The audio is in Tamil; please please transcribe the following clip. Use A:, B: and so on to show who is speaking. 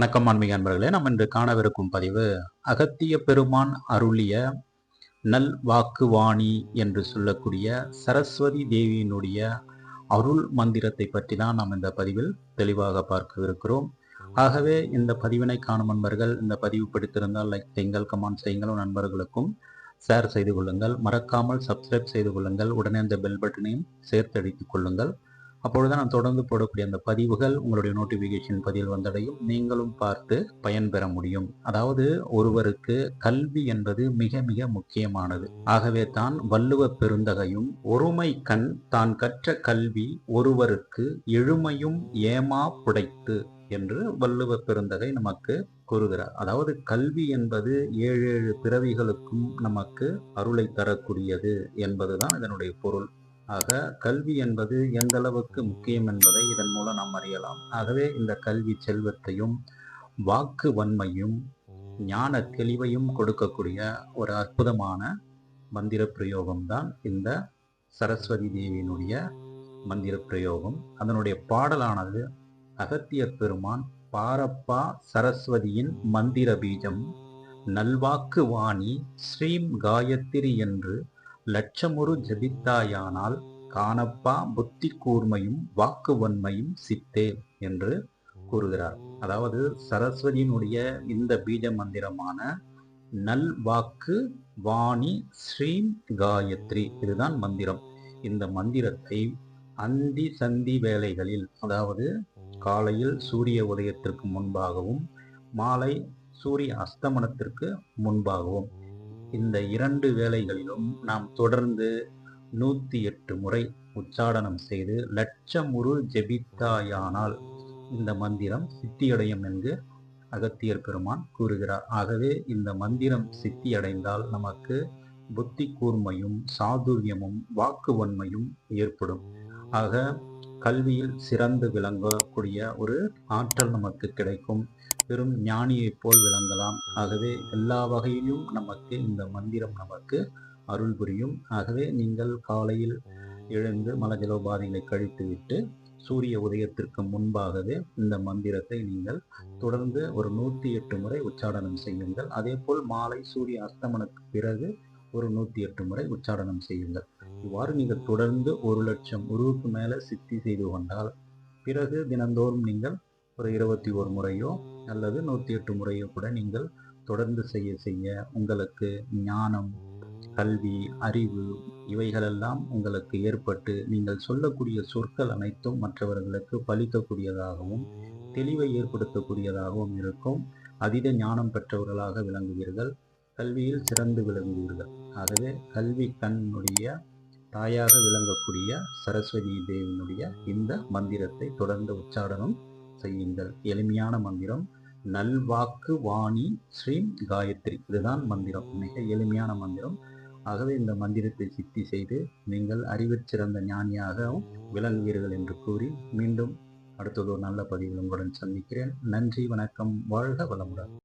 A: வணக்கம் ஆன்மீக அன்பர்களே. நாம் இன்று காணவிருக்கும் பதிவு அகத்திய பெருமான் அருளிய நல் வாக்குவாணி என்று சொல்லக்கூடிய சரஸ்வதி தேவியினுடைய அருள் மந்திரத்தை பற்றி தான் நாம் இந்த பதிவில் தெளிவாக பார்க்கவிருக்கிறோம். ஆகவே இந்த பதிவினை காணும் நண்பர்கள் இந்த பதிவு பிடித்திருந்தால் லைக் செய்யுங்கள் கமெண்ட் செய்யுங்கள். நண்பர்களுக்கும் ஷேர் செய்து கொள்ளுங்கள். மறக்காமல் சப்ஸ்கிரைப் செய்து கொள்ளுங்கள். உடனே அந்த பெல் பட்டனையும் சேர்த்தடித்துக் கொள்ளுங்கள். அப்பொழுது நான் தொடர்ந்து போடக்கூடிய அந்த பதிவுகள் உங்களுடைய நோட்டிஃபிகேஷன் பதிவில் வந்தடையும். நீங்களும் பார்த்து பயன்பெற முடியும். அதாவது ஒருவருக்கு கல்வி என்பது மிக மிக முக்கியமானது. ஆகவே தான் வள்ளுவ பெருந்தகையும் ஒருமை கண் தான் கற்ற கல்வி ஒருவருக்கு எழுமையும் ஏமா புடைத்து என்று வள்ளுவ பெருந்தகை நமக்கு கூறுகிறார். அதாவது கல்வி என்பது ஏழு ஏழு பிறவிகளுக்கும் நமக்கு அருளை தரக்கூடியது என்பதுதான் இதனுடைய பொருள். ஆக கல்வி என்பது எந்த அளவுக்கு முக்கியம் என்பதை இதன் மூலம் நாம் அறியலாம். ஆகவே இந்த கல்வி செல்வத்தையும் வாக்கு வன்மையும் ஞான தெளிவையும் கொடுக்கக்கூடிய ஒரு அற்புதமான மந்திர பிரயோகம் தான் இந்த சரஸ்வதி தேவியினுடைய மந்திர பிரயோகம். அதனுடைய பாடலானது அகத்திய பெருமான் பாரப்பா சரஸ்வதியின் மந்திர பீஜம் நல்வாக்கு வாணி ஸ்ரீம் காயத்ரி என்று லட்சமுறு ஜபித்தாயானால் காணப்பா புத்தி கூர்மையும் வாக்கு வன்மையும் சித்தே என்று கூறுகிறார். அதாவது சரஸ்வதியினுடைய இந்த பீஜ மந்திரமான நல் வாக்கு வாணி ஸ்ரீம் காயத்ரி இதுதான் மந்திரம். இந்த மந்திரத்தை அந்தி சந்தி வேலைகளில் அதாவது காலையில் சூரிய உதயத்திற்கு முன்பாகவும் மாலை சூரிய அஸ்தமனத்திற்கு முன்பாகவும் இந்த இரண்டு வேலைகளிலும் நாம் தொடர்ந்து நூற்றி எட்டு முறை உச்சாடனம் செய்து லட்சமுரு ஜெபித்தாயானால் இந்த மந்திரம் சித்தியடையும் என்று அகத்தியர் பெருமான் கூறுகிறார். ஆகவே இந்த மந்திரம் சித்தியடைந்தால் நமக்கு புத்தி கூர்மையும் சாதுரியமும் வாக்குவன்மையும் ஏற்படும். ஆக கல்வியில் சிறந்து விளங்கக்கூடிய ஒரு ஆற்றல் நமக்கு கிடைக்கும். பெரும் ஞானியைப் போல் விளங்கலாம். ஆகவே எல்லா வகையிலும் நமக்கு இந்த மந்திரம் நமக்கு அருள் புரியும். ஆகவே நீங்கள் காலையில் எழுந்து மலஜலோபாதைகளை கழித்துவிட்டு சூரிய உதயத்திற்கு முன்பாகவே இந்த மந்திரத்தை நீங்கள் தொடர்ந்து ஒரு நூற்றி எட்டு முறை உச்சாடனம் செய்யுங்கள். அதே போல் மாலை சூரிய அஸ்தமனுக்கு பிறகு ஒரு நூற்றி எட்டு முறை உச்சாடனம் செய்யுங்கள். இவ்வாறு நீங்கள் தொடர்ந்து ஒரு லட்சம் உருவுக்கு மேலே சித்தி செய்து கொண்டால் பிறகு தினந்தோறும் நீங்கள் ஒரு இருபத்தி ஒரு முறையோ அல்லது நூற்றி எட்டு முறையை கூட நீங்கள் தொடர்ந்து செய்ய செய்ய உங்களுக்கு ஞானம் கல்வி அறிவு இவைகளெல்லாம் உங்களுக்கு ஏற்பட்டு நீங்கள் சொல்லக்கூடிய சொற்கள் அனைத்தும் மற்றவர்களுக்கு பலிக்கக்கூடியதாகவும் தெளிவை ஏற்படுத்தக்கூடியதாகவும் இருக்கும். அதீத ஞானம் பெற்றவர்களாக விளங்குவீர்கள். கல்வியில் சிறந்து விளங்குவீர்கள். ஆகவே கல்வி கண்ணுடைய தாயாக விளங்கக்கூடிய சரஸ்வதி தேவியினுடைய இந்த மந்திரத்தை தொடர்ந்து உச்சாடனம் செய்யுங்கள். எளிமையான மந்திரம். நல்வாக்கு வாணி ஸ்ரீ காயத்ரி. இதுதான் மந்திரம். மிக எளிமையான மந்திரம். ஆகவே இந்த மந்திரத்தை சித்தி செய்து நீங்கள் அறிவிற் சிறந்த ஞானியாகவும் விளங்குவீர்கள் என்று கூறி மீண்டும் அடுத்தது ஒரு நல்ல பதிவில் உங்களுடன் சந்திக்கிறேன். நன்றி வணக்கம். வாழ்க வளமுடன்.